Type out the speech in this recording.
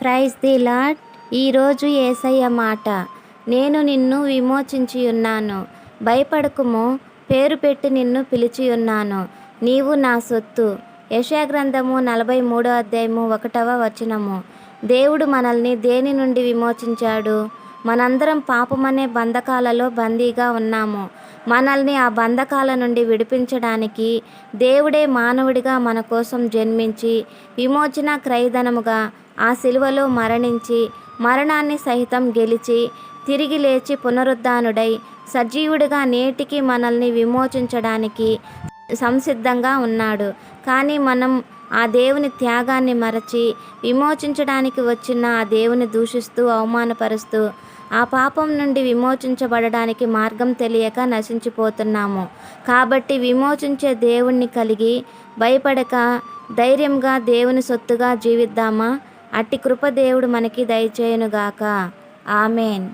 Praise the lord ఈరోజు ఏసయ్య మాట. నేను నిన్ను విమోచించి ఉన్నాను. భయపడకుము. పేరు పెట్టి నిన్ను పిలిచి ఉన్నాను. నీవు నా సొత్తు. యశాగ్రంథము నలభై మూడో అధ్యాయము ఒకటవ వచనము. దేవుడు మనల్ని దేని నుండి విమోచించాడు? మనందరం పాపమనే బంధకాలలో బందీగా ఉన్నాము. మనల్ని ఆ బంధకాల నుండి విడిపించడానికి దేవుడే మానవుడిగా మన కోసం జన్మించి విమోచన క్రయధనముగా ఆ శిలువలో మరణించి మరణాన్ని సహితం గెలిచి తిరిగి లేచి పునరుద్ధానుడై సజీవుడిగా నేటికి మనల్ని విమోచించడానికి సంసిద్ధంగా ఉన్నాడు. కానీ మనం ఆ దేవుని త్యాగాన్ని మరచి విమోచించడానికి వచ్చిన ఆ దేవుని దూషిస్తూ అవమానపరుస్తూ ఆ పాపం నుండి విమోచించబడడానికి మార్గం తెలియక నశించిపోతున్నాము. కాబట్టి విమోచించే దేవుణ్ణి కలిగి భయపడక ధైర్యంగా దేవుని సొత్తుగా జీవిద్దామా? అట్టి కృప దేవుడు మనకి దయచేయునుగాక. ఆమెన్.